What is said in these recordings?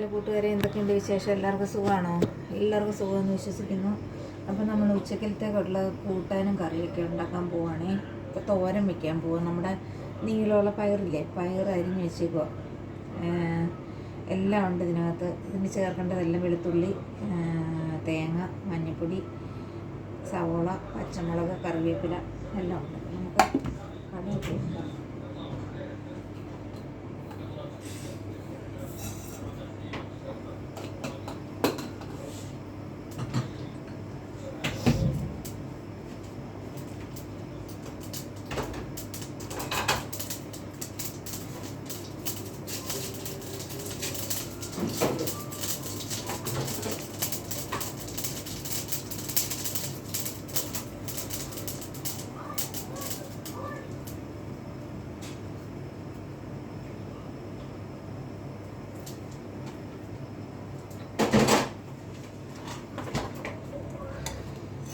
Hello കൂട്ടുകാരെ എന്തൊക്കെയുണ്ട് വിശേഷം? എല്ലാവർക്കും സുഖമാണോ? എല്ലാവർക്കും സുഖമെന്ന് വിശ്വസിക്കുന്നു. അപ്പോൾ നമ്മൾ ഉച്ചക്കലത്തേക്കുള്ള കൂട്ടാനും കറിയൊക്കെ ഉണ്ടാക്കാൻ പോവുകയാണേ ഇപ്പോൾ തോരൻ വെക്കാൻ പോവാം. നമ്മുടെ നീളമുള്ള പയറില്ലേ? പയർ അരിഞ്ഞ് വെച്ചേക്കുക എല്ലാം ഉണ്ട് ഇതിനകത്ത്. ഇതിന് ചേർക്കേണ്ടതെല്ലാം വെളുത്തുള്ളി തേങ്ങ മഞ്ഞൾപ്പൊടി സവോള പച്ചമുളക് കറിവേപ്പില എല്ലാം ഉണ്ട്. നമുക്ക് കടുക്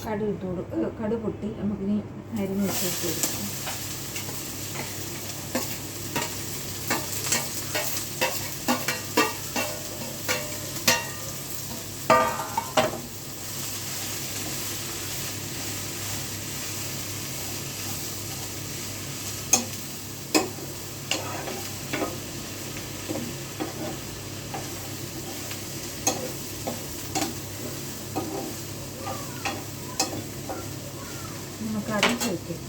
വെക്കാം കടുകൊട്ടി നമുക്കിനി അരിഞ്ഞ് വെച്ചിട്ട് കൊടുക്കാം നമുക്ക് അടച്ച് വയ്ക്കാം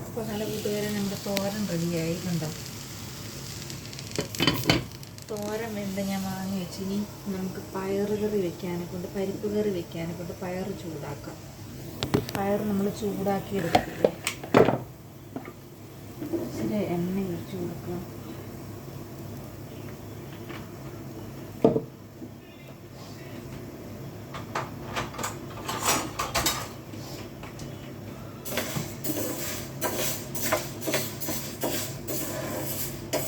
അപ്പോൾ നല്ല കൂട്ടുകാരെ നമ്മുടെ തോരൻ റെഡിയായി കണ്ടോ തോരൻ വെന്ത് ഞാൻ വാങ്ങി വെച്ച്? ഇനി നമുക്ക് പയറ് കറി വെക്കാനെ കൊണ്ട് പരിപ്പ് കറി വെക്കാനെ കൊണ്ട് പയർ ചൂടാക്കാം. പയർ നമ്മൾ ചൂടാക്കി എടുക്കില്ലേ ഇച്ചിരി എണ്ണ ഒഴിച്ച് കൊടുക്കാം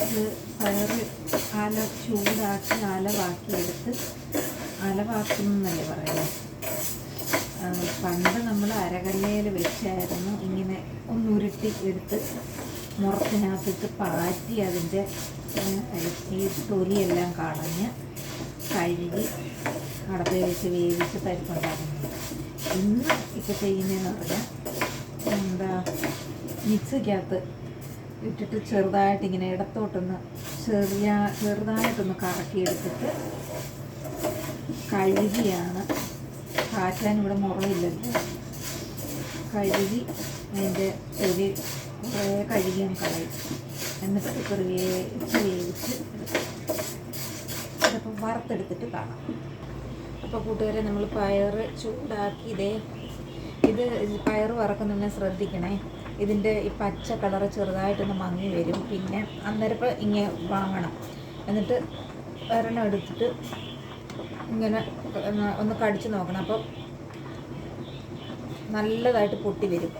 ഇത് പയർ അല ചൂടാക്കി അലവാക്കിയെടുത്ത് എടുത്ത് അലവാക്കുന്നു എന്നല്ലേ പറയുന്നത്? ആ, പണ്ട് നമ്മൾ അരകല്ലയിൽ വെച്ചായിരുന്നു ഇങ്ങനെ ഒന്ന് ഉരുട്ടി എടുത്ത് മുറത്തിനകത്തിട്ട് പാറ്റി അതിന്റെ ഈ തൊലിയെല്ലാം കളഞ്ഞ് കഴുകി അടപ്പിൽ വെച്ച് വേവിച്ച് പരിപ്പുണ്ടാക്കുന്നത് ഇന്ന് ഇപ്പോൾ ചെയ്യുന്നതെന്ന് പറഞ്ഞാൽ എന്താ മിക്സിക്കകത്ത് ഇട്ടിട്ട് ചെറുതായിട്ട് ഇങ്ങനെ ഇടത്തോട്ടൊന്ന് ചെറിയ ചെറുതായിട്ടൊന്ന് കറക്കിയെടുത്തിട്ട് കഴുകിയാണ്. കാറ്റാൻ ഇവിടെ മുറയില്ലല്ലോ കഴുകി അതിന്റെ ചെറിയ കുറേ കഴുകിയാണ് കളയും. എന്നിട്ട് വേവിച്ച് വേവിച്ച് ഇതിപ്പോൾ വറുത്തെടുത്തിട്ട് കാണാം. അപ്പോൾ കൂട്ടുകാരെ നമ്മൾ പയർ ചൂടാക്കി ഇതേ ഇത് പയർ വറക്കുന്നതിനെ ശ്രദ്ധിക്കണേ. ഇതിന്റെ ഈ പച്ച കളറ് ചെറുതായിട്ടൊന്ന് മങ്ങി വരും. പിന്നെ അന്നേരപ്പോൾ ഇങ്ങനെ വാങ്ങണം. എന്നിട്ട് ഒരെണ്ണം എടുത്തിട്ട് ഇങ്ങനെ ഒന്ന് കടിച്ചു നോക്കണം. അപ്പോൾ നല്ലതായിട്ട് പൊട്ടി വരും.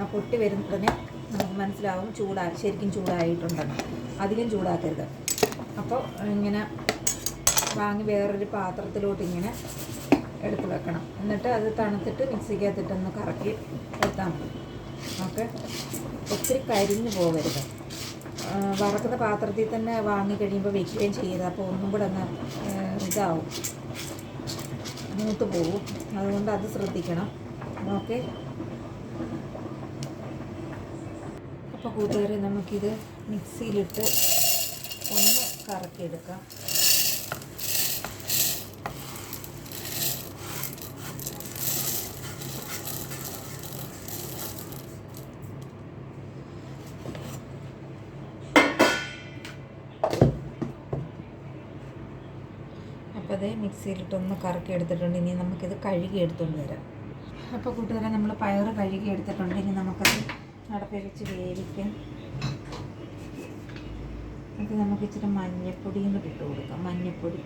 ആ പൊട്ടി വരുന്നതിന് നമുക്ക് മനസ്സിലാവും ചൂടാ ശരിക്കും ചൂടായിട്ടുണ്ടെന്ന്. അധികം ചൂടാക്കരുത്. അപ്പോൾ ഇങ്ങനെ വാങ്ങി വേറൊരു പാത്രത്തിലോട്ട് ഇങ്ങനെ എടുത്ത് വെക്കണം. എന്നിട്ട് അത് തണുത്തിട്ട് മിക്സിക്കകത്തിട്ടൊന്ന് കറക്കി എടുത്താൽ മതി. ഓക്കെ? ഒത്തിരി കരിഞ്ഞു പോകരുത്. വറക്കുന്ന പാത്രത്തിൽ തന്നെ വാങ്ങി കഴിയുമ്പോൾ വെക്കുകയും ചെയ്യരുത്. അപ്പോൾ ഒന്നും കൂടെ ഒന്ന് ഇതാവും. മൂത്ത് പോകും അതുകൊണ്ട് അത് ശ്രദ്ധിക്കണം. ഓക്കെ? അപ്പോൾ കൂട്ടുകാരെ നമുക്കിത് മിക്സിയിലിട്ട് ഒന്ന് കറക്കിയെടുക്കാം. അതേ മിക്സിയിലിട്ടൊന്ന് കറക്കി എടുത്തിട്ടുണ്ട് ഇനി നമുക്കിത് കഴുകി എടുത്തുകൊണ്ട് വരാം. അപ്പോൾ കൂട്ടുകാരെ നമ്മൾ പയർ കഴുകി എടുത്തിട്ടുണ്ട് ഇനി നമുക്കത് നടപ്പിൽ വെച്ച് വേവിക്കാം. എന്നിട്ട് നമുക്ക് ഇച്ചിരി മഞ്ഞപ്പൊടിയും കൂടി ഇട്ട് കൊടുക്കാം. മഞ്ഞപ്പൊടി.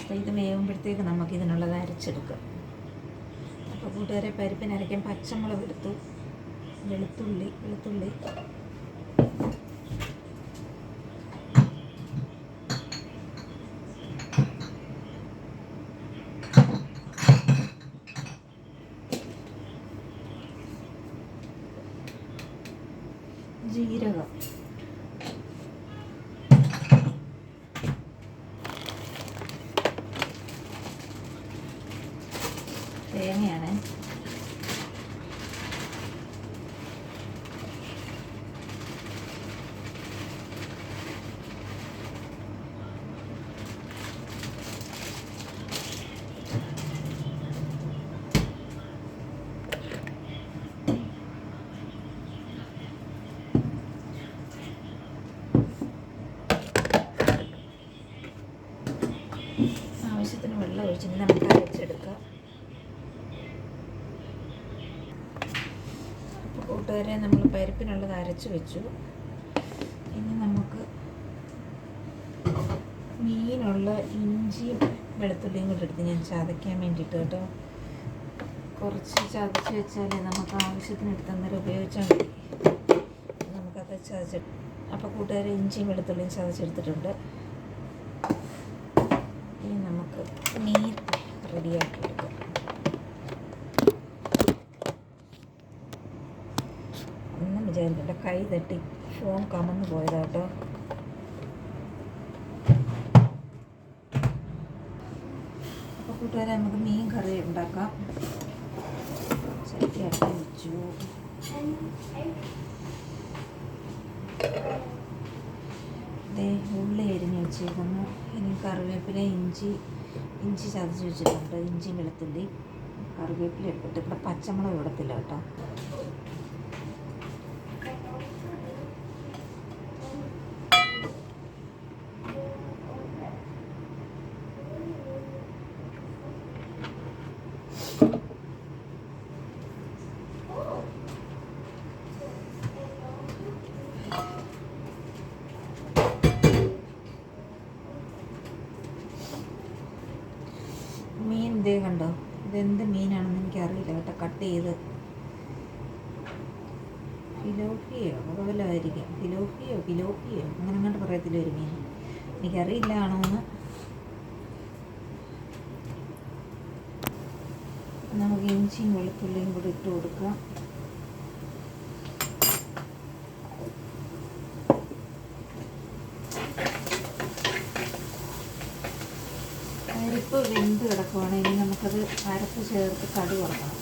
അപ്പോൾ ഇത് വേവുമ്പോഴത്തേക്ക് നമുക്കിതിനുള്ളത് അരച്ചെടുക്കാം. കൂട്ടുകാരെ പരിപ്പ് അരയ്ക്കാൻ പച്ചമുളക് എടുത്തു. വെളുത്തുള്ളി വെളുത്തുള്ളി ജീരകം തേങ്ങയാണ് ആവശ്യത്തിന് വെള്ളം ഒഴിച്ചിട്ട് നമുക്ക് അരച്ചെടുക്കാം കൂട്ടുകാരെ നമ്മൾ പരിപ്പിനുള്ളത് അരച്ച് വെച്ചു. ഇനി നമുക്ക് മീനുള്ള ഇഞ്ചിയും വെളുത്തുള്ളിയും കൂടെ എടുത്ത് ഞാൻ ചതയ്ക്കാൻ വേണ്ടിയിട്ട് കേട്ടോ. കുറച്ച് ചതച്ച് വെച്ചാലേ നമുക്ക് ആവശ്യത്തിന് എടുത്ത് അന്നേരം ഉപയോഗിച്ചാൽ മതി. നമുക്കത് ചതച്ച് അപ്പോൾ കൂട്ടുകാരെ ഇഞ്ചിയും വെളുത്തുള്ളിയും ചതച്ചെടുത്തിട്ടുണ്ട്. ഇനി നമുക്ക് മീൻ റെഡിയാക്കി എടുക്കാം. എന്റെ കൈ തട്ടി. ഫോൺ കമന്ന് പോയതാട്ടോ അപ്പൊ കൂട്ടുകാരെ നമുക്ക് മീൻ കറി ഉണ്ടാക്കാം. വെച്ചു. ഉള്ളി എരിഞ്ഞ് വെച്ചേക്കുന്നു ഇനി കറിവേപ്പില ഇഞ്ചി ഇഞ്ചി ചതച്ച് വെച്ചിട്ടുണ്ട്. ഇഞ്ചി വെളുത്തുള്ളി കറിവേപ്പില ഇട്ടിട്ട് ഇവിടെ പച്ചമുളക് ഇടത്തില്ല കേട്ടോ മീൻ ഇതേ കണ്ടോ? ഇതെന്ത് മീനാണെന്ന് എനിക്കറിയില്ല കേട്ടോ. കട്ട് ചെയ്ത്. ഫിലോഫിയോ? അതുപോലായിരിക്കും ഫിലോഫിയോ? ഫിലോഫിയോ? അങ്ങനെ അങ്ങോട്ട് പറയത്തില്ല ഒരു മീൻ? എനിക്കറിയില്ല ആണോ എന്ന് നമുക്ക് ഇഞ്ചിയും വെളുത്തുള്ളിയും കൂടി ഇട്ട് കൊടുക്കാം പരിപ്പ് വെന്ത് കിടക്കുവാണ്. ഇനി നമുക്കത് അരപ്പ് ചേർത്ത് കടു കൊടുക്കണം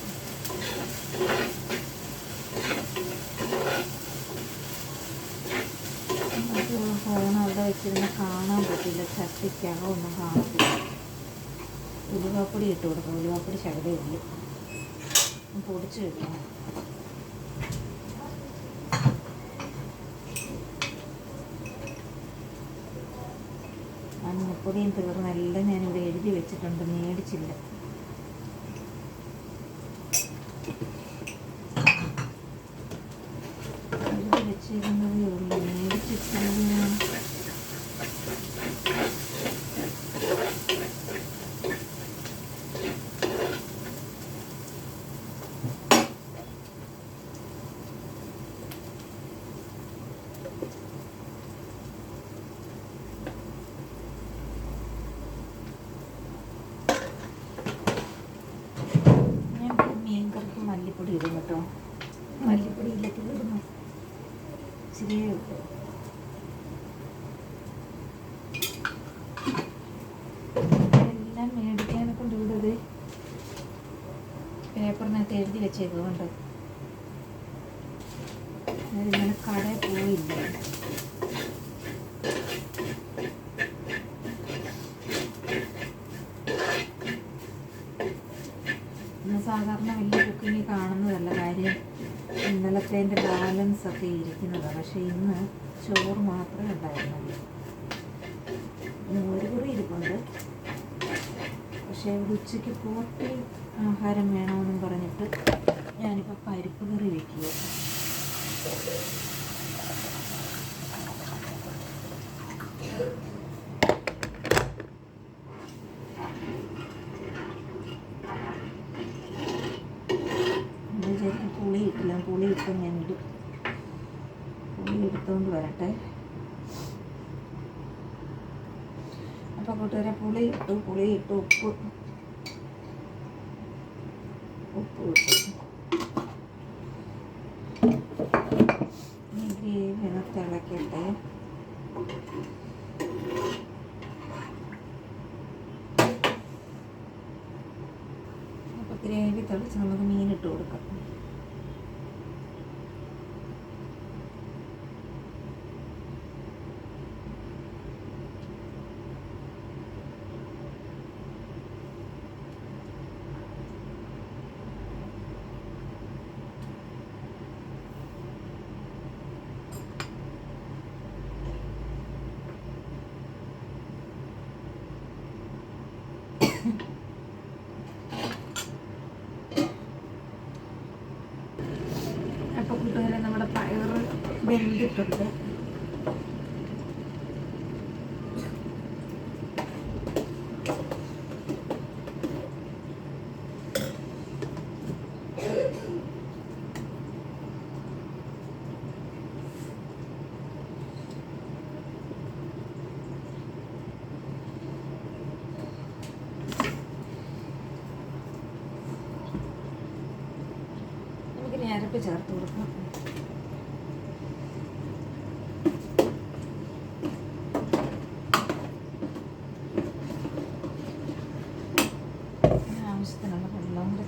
ഫോൺ അവിടെ വെച്ചിരുന്ന് കാണാൻ പറ്റില്ല. ചട്ടിക്കകം ഒന്നും കാണത്തില്ല. ഉലുവാപ്പൊടി ഇട്ട് കൊടുക്കാം. ഉലുവാപ്പൊടി ശകലേ പൊടിച്ചു വെക്കണം. മഞ്ഞപ്പൊടിയും തീർന്നെല്ലാം ഞാനിവിടെ എഴുതി വെച്ചിട്ടുണ്ട്. മേടിച്ചില്ല എഴുതി വെച്ചിരുന്നതേ ഉള്ളൂ മേടിച്ചിട്ടില്ല ഞാൻ മീൻ കറിക്ക് മല്ലിപ്പൊടി ഇടും കേട്ടോ മല്ലിപ്പൊടി ഇല്ലത്തിൽ ഇടുന്നു ഇച്ചിരിയേ ഉള്ളൂ എല്ലാം മേടിക്കാനെ കൊണ്ട് വിടത് വെച്ചേക്കുന്നുണ്ട് ഞാനിങ്ങനെ കടയിൽ പോയില്ല. സാധാരണ വലിയ കുക്കിംഗ് കാണുന്നതല്ല കാര്യം. ഇന്നലത്തേന്റെ ബാലൻസ് ഒക്കെ ഇരിക്കുന്നതാണ് പക്ഷേ ഇന്ന് ചോറ് മാത്രമേ ഉണ്ടായിരുന്നുള്ളൂ. ഒരു കുറി ഇരിപ്പുണ്ട്. പക്ഷേ ഇവിടെ ഉച്ചയ്ക്ക് പോട്ടി ആഹാരം വേണമെന്നും പറഞ്ഞിട്ട് ഞാനിപ്പോൾ പരിപ്പ് കറി വിചാരിക്കും പുളി ഇട്ടില്ല. പുളി ഇട്ട് ഞാൻ ഇടും. പുളി എടുത്തോണ്ട് വരട്ടെ. അപ്പോൾ കൂട്ടുകാരെ പുളി ഇട്ടു പുളി ഇട്ടു ഉപ്പ് ഉപ്പ് ഇട്ടു ഇനി ഗ്രേ തിളക്കട്ടെ അപ്പോൾ ഗ്രേവി തിളച്ച് നമുക്ക് മീനിട്ട് കൊടുക്കാം. അപ്പോൾ കൂട്ടുകാരെ നമ്മുടെ പയർ വെന്തിട്ടുണ്ട് നമുക്കിനി അരപ്പ് ചേർത്ത് കൊടുക്കണം ഇതിന് ആവശ്യത്തിനുള്ള വെള്ളം കൂടെ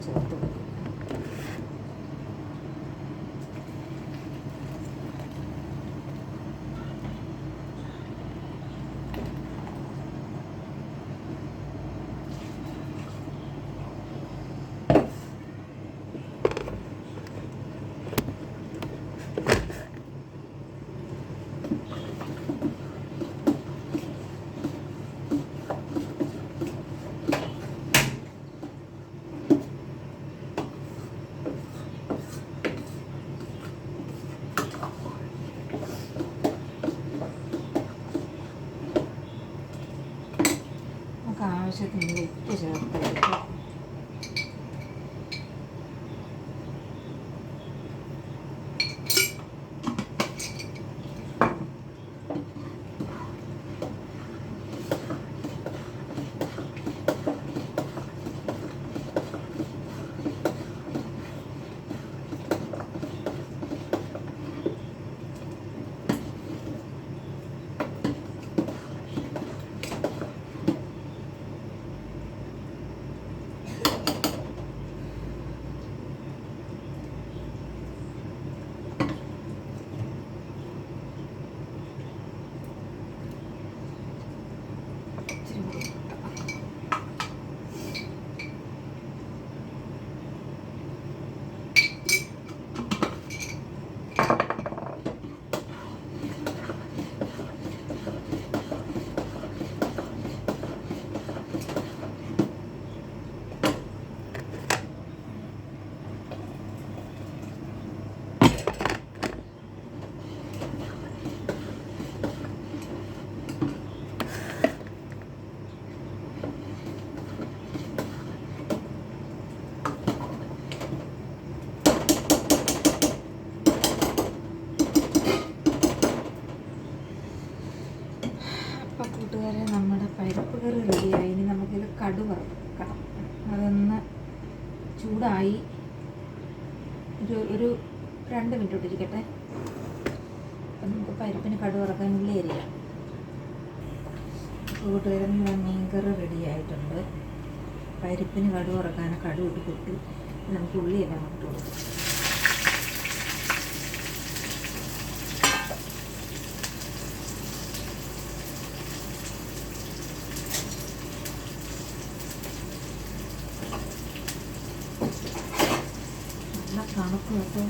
ചേർത്ത് കൊടുക്കും നമുക്ക് ആവശ്യത്തിന് ഉപ്പ് ചേർത്ത് കൊടുക്കാം ഇച്ചിരി കൂടി ഇട്ടാം. അപ്പം കൂട്ടുകാരെ നമ്മുടെ പരിപ്പ് കറി റെഡിയായി ഇനി നമുക്കിത് കടു വറുക്കണം അതൊന്ന് ചൂടായി ഒരു ഒരു രണ്ട് മിനിറ്റ് ഇട്ടിരിക്കട്ടെ അപ്പം നമുക്ക് പരിപ്പിന് കടു വറക്കാൻ ഉള്ളി അരിയാം കൂട്ടുകാരെ നമ്മുടെ മീൻകറി റെഡി ആയിട്ടുണ്ട് പരിപ്പിന് കടു വറക്കാൻ കടു ഇട്ട് കൊട്ടി നമുക്ക് ഉള്ളിയെല്ലാം ഇട്ട് കൊടുക്കാം. നല്ല തണുപ്പ് കേട്ടോ.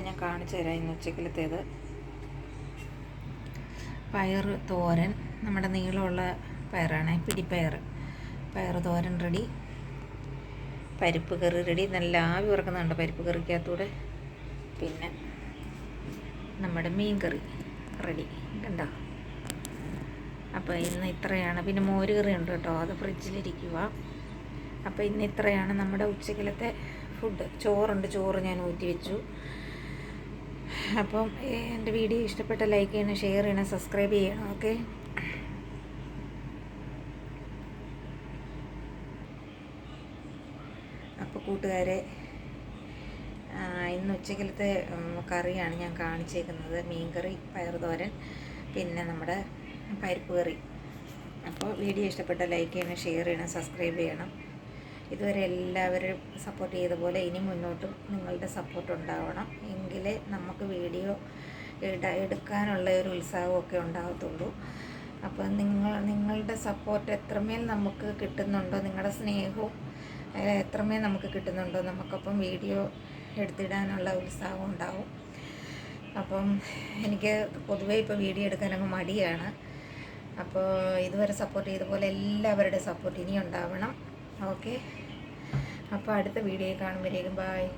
അപ്പോൾ ഞാൻ കാണിച്ചു തരാം ഇന്ന് ഉച്ചക്കലത്തേത് പയർ തോരൻ നമ്മുടെ നീളമുള്ള പയറാണ് പിടിപ്പയർ. പയർ തോരൻ റെഡി. പരിപ്പ് കറി റെഡി. നല്ല ആവി ഉറക്കുന്നുണ്ട് പരിപ്പ് കറിക്കകത്തൂടെ. പിന്നെ നമ്മുടെ മീൻ കറി റെഡി. കണ്ടോ? അപ്പോൾ ഇന്ന് ഇത്രയാണ്. പിന്നെ മോര് കറി ഉണ്ട് കേട്ടോ. അത് ഫ്രിഡ്ജിലിരിക്കുക അപ്പോൾ ഇന്ന് ഇത്രയാണ് നമ്മുടെ ഉച്ചക്കലത്തെ ഫുഡ്. ചോറുണ്ട്. ചോറ് ഞാൻ ഊറ്റി വെച്ചു അപ്പം എന്റെ വീഡിയോ ഇഷ്ടപ്പെട്ട ലൈക്ക് ചെയ്യണം ഷെയർ ചെയ്യണം സബ്സ്ക്രൈബ് ചെയ്യണം ഓക്കെ? അപ്പോൾ കൂട്ടുകാരെ ഇന്ന് ഉച്ചക്കലത്തെ കറിയാണ് ഞാൻ കാണിച്ചേക്കുന്നത്. മീൻകറി പയറുതോരൻ പിന്നെ നമ്മുടെ പരിപ്പ് കറി. അപ്പോൾ വീഡിയോ ഇഷ്ടപ്പെട്ട ലൈക്ക് ചെയ്യണം ഷെയർ ചെയ്യണം സബ്സ്ക്രൈബ് ചെയ്യണം. ഇതുവരെ എല്ലാവരും സപ്പോർട്ട് ചെയ്ത പോലെ ഇനി മുന്നോട്ടും നിങ്ങളുടെ സപ്പോർട്ട് ഉണ്ടാവണം. എങ്കിലേ നമുക്ക് വീഡിയോ ഇട എടുക്കാനുള്ള ഒരു ഉത്സാഹമൊക്കെ ഉണ്ടാകത്തുള്ളൂ. അപ്പോൾ നിങ്ങൾ നിങ്ങളുടെ സപ്പോർട്ട് എത്രമേൽ നമുക്ക് കിട്ടുന്നുണ്ടോ നിങ്ങളുടെ സ്നേഹവും എത്രമേൽ നമുക്ക് കിട്ടുന്നുണ്ടോ നമുക്കപ്പം വീഡിയോ എടുത്തിടാനുള്ള ഉത്സാഹം ഉണ്ടാവും. അപ്പം എനിക്ക് പൊതുവേ ഇപ്പോൾ വീഡിയോ എടുക്കാൻ മടിയാണ്. അപ്പോൾ ഇതുവരെ സപ്പോർട്ട് ചെയ്ത പോലെ എല്ലാവരുടെ സപ്പോർട്ട് ഇനി ഉണ്ടാവണം. ഓക്കെ അപ്പോൾ അടുത്ത വീഡിയോ കാണുമ്പോഴേക്കും ബായ്